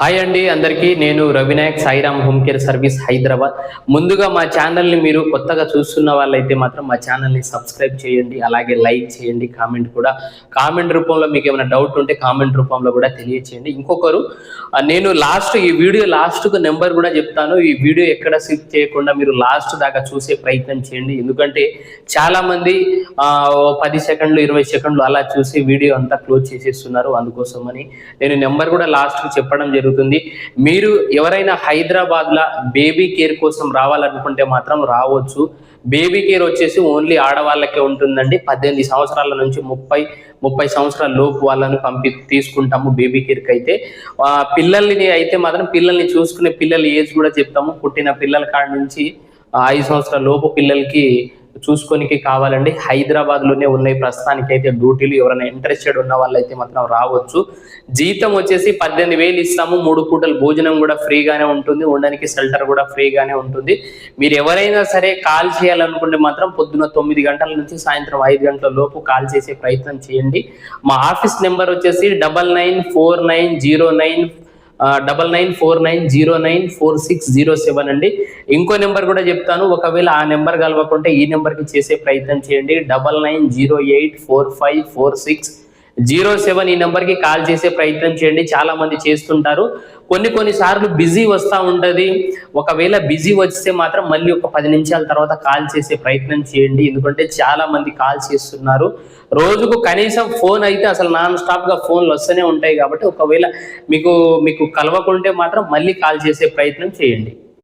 Hi అండి అందరికీ నేను Ravinayak Sairam home care service Hyderabad. ముందుగా మా ఛానల్ని మీరు కొత్తగా చూస్తున్న వాళ్ళైతే మాత్రం మా ఛానల్ని సబ్స్క్రైబ్ చేయండి అలాగే లైక్ చేయండి కామెంట్ కూడా. కామెంట్ రూపంలో మీకు ఏమైనా డౌట్ ఉంటే కామెంట్ రూపంలో కూడా తెలియచేయండి. ఇంకొకరు నేను లాస్ట్ ఈ వీడియో లాస్ట్కు నెంబర్ కూడా చెప్తాను. ఈ వీడియో ఎక్కడ స్కిప్ చేయకుండా మీరు లాస్ట్ దాకా చూసే ప్రయత్నం చేయండి. ఎందుకంటే చాలామంది పది సెకండ్లు ఇరవై సెకండ్లు అలా చూసి వీడియో అంతా క్లోజ్ చేసేస్తున్నారు. అందుకోసమని నేను నెంబర్ కూడా లాస్ట్కి చెప్పడం జరుగుతుంది. జరుగుతుంది. మీరు ఎవరైనా హైదరాబాద్ లా బేబీ కేర్ కోసం రావాలనుకుంటే మాత్రం రావచ్చు. బేబీ కేర్ వచ్చేసి ఓన్లీ ఆడవాళ్ళకే ఉంటుందండి. పద్దెనిమిది సంవత్సరాల నుంచి ముప్పై ముప్పై సంవత్సరాల లోపు వాళ్ళని పంపి తీసుకుంటాము బేబీ కేర్కి అయితే పిల్లల్ని అయితే మాత్రం పిల్లల్ని చూసుకునే పిల్లల ఏజ్ కూడా చెప్తాము. పుట్టిన పిల్లల కాడ నుంచి ఐదు సంవత్సరాల లోపు పిల్లలకి చూసుకోనికి కావాలండి. హైదరాబాద్లోనే ఉన్నాయి. ప్రస్తుతానికి అయితే డ్యూటీలు ఎవరైనా ఇంట్రెస్టెడ్ ఉన్న వాళ్ళైతే మాత్రం రావచ్చు. జీతం వచ్చేసి పద్దెనిమిది వేలు ఇస్తాము. మూడు పూటలు భోజనం కూడా ఫ్రీగానే ఉంటుంది. ఉండడానికి షెల్టర్ కూడా ఫ్రీగానే ఉంటుంది. మీరు ఎవరైనా సరే కాల్ చేయాలనుకుంటే మాత్రం పొద్దున తొమ్మిది గంటల నుంచి సాయంత్రం ఐదు గంటల లోపు కాల్ చేసే ప్రయత్నం చేయండి. మా ఆఫీస్ నెంబర్ వచ్చేసి double nine four nine zero nine double nine four nine zero nine four six zero seven అండి. ఇంకో నెంబర్ కూడా చెప్తాను. ఒకవేళ ఆ నెంబర్ కలవకుంటే ఈ నెంబర్కి చేసే ప్రయత్నం చేయండి. Double nine zero eight four five four six zero seven ఈ నెంబర్కి కాల్ చేసే ప్రయత్నం చేయండి. చాలా మంది చేస్తుంటారు. కొన్ని కొన్ని సార్లు బిజీ వస్తూ ఉంటుంది. ఒకవేళ బిజీ వస్తే మాత్రం మళ్ళీ ఒక పది నిమిషాల తర్వాత కాల్ చేసే ప్రయత్నం చేయండి. ఎందుకంటే చాలా మంది కాల్ చేస్తున్నారు. రోజుకు కనీసం ఫోన్ అయితే అసలు నాన్ స్టాప్గా ఫోన్లు వస్తూనే ఉంటాయి కాబట్టి ఒకవేళ మీకు మీకు కలవకుంటే మాత్రం మళ్ళీ కాల్ చేసే ప్రయత్నం చేయండి.